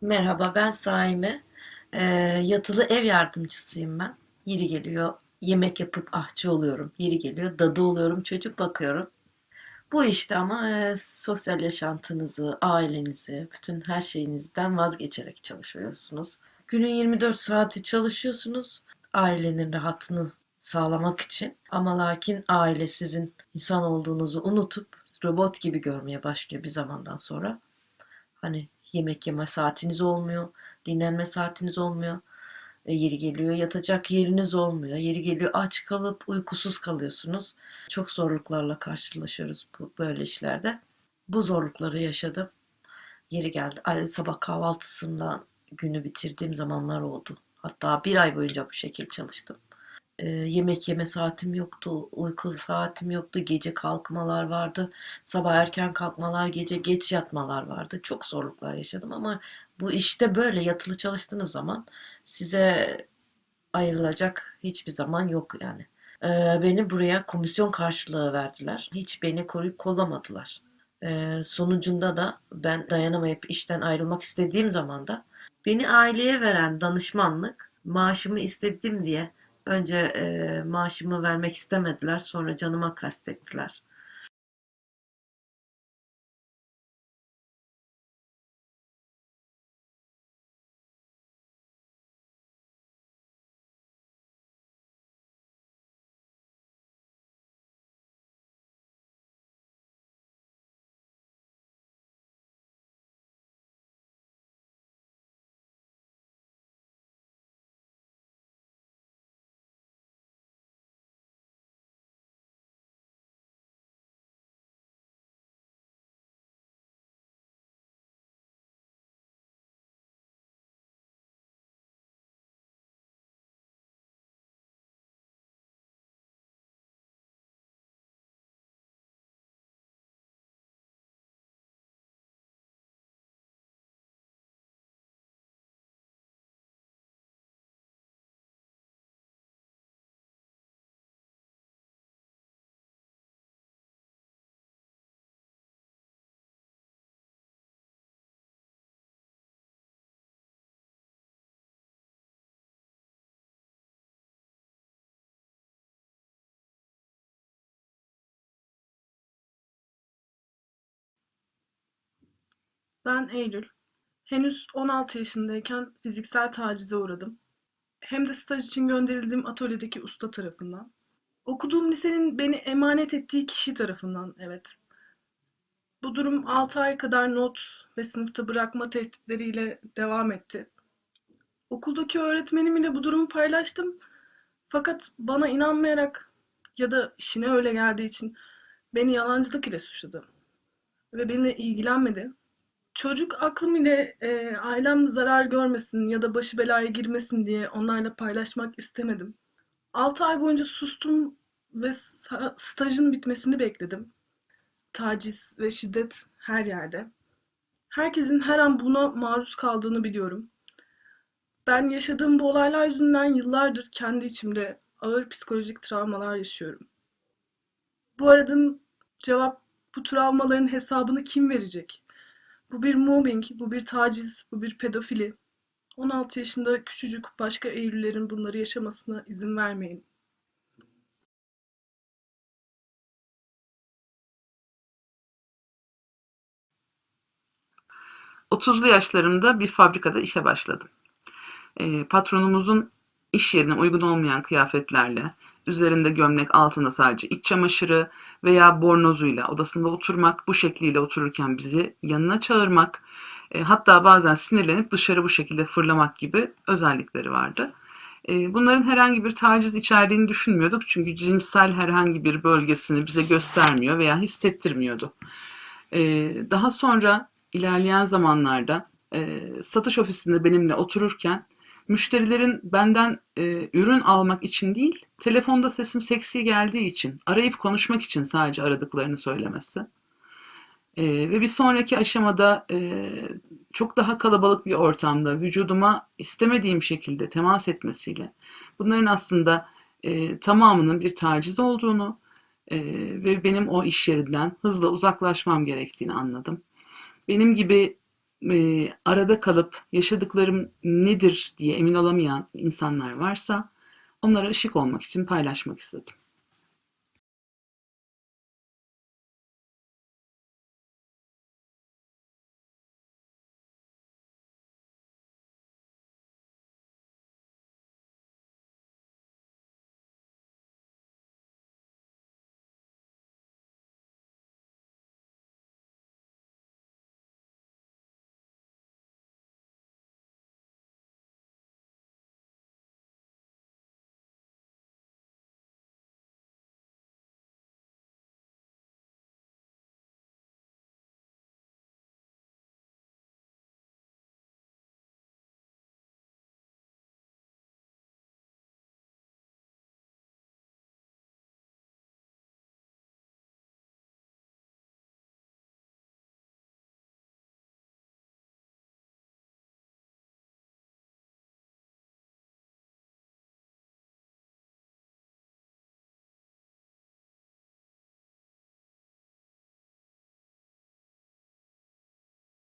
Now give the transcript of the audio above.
Merhaba, ben Saime. Ee, yatılı ev yardımcısıyım ben. Yeri geliyor yemek yapıp ahçı oluyorum. Yeri geliyor dadı oluyorum, çocuk bakıyorum. Bu işte ama e, sosyal yaşantınızı, ailenizi, bütün her şeyinizden vazgeçerek çalışıyorsunuz. Günün 24 saati çalışıyorsunuz ailenin rahatını sağlamak için. Ama lakin aile sizin insan olduğunuzu unutup robot gibi görmeye başlıyor bir zamandan sonra. Hani yemek yeme saatiniz olmuyor, dinlenme saatiniz olmuyor. E, yeri geliyor yatacak yeriniz olmuyor. Yeri geliyor aç kalıp uykusuz kalıyorsunuz. Çok zorluklarla karşılaşıyoruz bu böyle işlerde. Bu zorlukları yaşadım. Yeri geldi. Sabah kahvaltısından günü bitirdiğim zamanlar oldu. Hatta bir ay boyunca bu şekilde çalıştım. E, yemek yeme saatim yoktu, uyku saatim yoktu, gece kalkmalar vardı, sabah erken kalkmalar, gece geç yatmalar vardı. Çok zorluklar yaşadım ama bu işte böyle yatılı çalıştığınız zaman size ayrılacak hiçbir zaman yok yani. E, beni buraya komisyon karşılığı verdiler. Hiç beni koruyup kollamadılar. E, sonucunda da ben dayanamayıp işten ayrılmak istediğim zaman da beni aileye veren danışmanlık maaşımı istedim diye Önce e, maaşımı vermek istemediler, sonra canıma kastettiler. Ben Eylül. Henüz 16 yaşındayken fiziksel tacize uğradım. Hem de staj için gönderildiğim atölyedeki usta tarafından. Okuduğum lisenin beni emanet ettiği kişi tarafından, evet. Bu durum 6 ay kadar not ve sınıfta bırakma tehditleriyle devam etti. Okuldaki öğretmenim ile bu durumu paylaştım. Fakat bana inanmayarak ya da işine öyle geldiği için beni yalancılık ile suçladı. Ve benimle ilgilenmedi. Çocuk aklım ile e, ailem zarar görmesin ya da başı belaya girmesin diye onlarla paylaşmak istemedim. 6 ay boyunca sustum ve stajın bitmesini bekledim. Taciz ve şiddet her yerde. Herkesin her an buna maruz kaldığını biliyorum. Ben yaşadığım bu olaylar yüzünden yıllardır kendi içimde ağır psikolojik travmalar yaşıyorum. Bu aradığım cevap bu travmaların hesabını kim verecek? Bu bir mobbing, bu bir taciz, bu bir pedofili. 16 yaşında küçücük başka Eylüllerin bunları yaşamasına izin vermeyin. 30'lu yaşlarımda bir fabrikada işe başladım. Eee, patronumuzun iş yerine uygun olmayan kıyafetlerle, üzerinde gömlek, altında sadece iç çamaşırı veya bornozuyla odasında oturmak, bu şekliyle otururken bizi yanına çağırmak, e, hatta bazen sinirlenip dışarı bu şekilde fırlamak gibi özellikleri vardı. E, bunların herhangi bir taciz içerdiğini düşünmüyorduk çünkü cinsel herhangi bir bölgesini bize göstermiyor veya hissettirmiyordu. E, daha sonra ilerleyen zamanlarda satış ofisinde benimle otururken müşterilerin benden e, ürün almak için değil, telefonda sesim seksi geldiği için, arayıp konuşmak için sadece aradıklarını söylemesi. E, ve bir sonraki aşamada e, çok daha kalabalık bir ortamda vücuduma istemediğim şekilde temas etmesiyle bunların aslında e, tamamının bir taciz olduğunu e, ve benim o iş yerinden hızla uzaklaşmam gerektiğini anladım. Benim gibi e, arada kalıp yaşadıklarım nedir diye emin olamayan insanlar varsa onlara ışık olmak için paylaşmak istedim.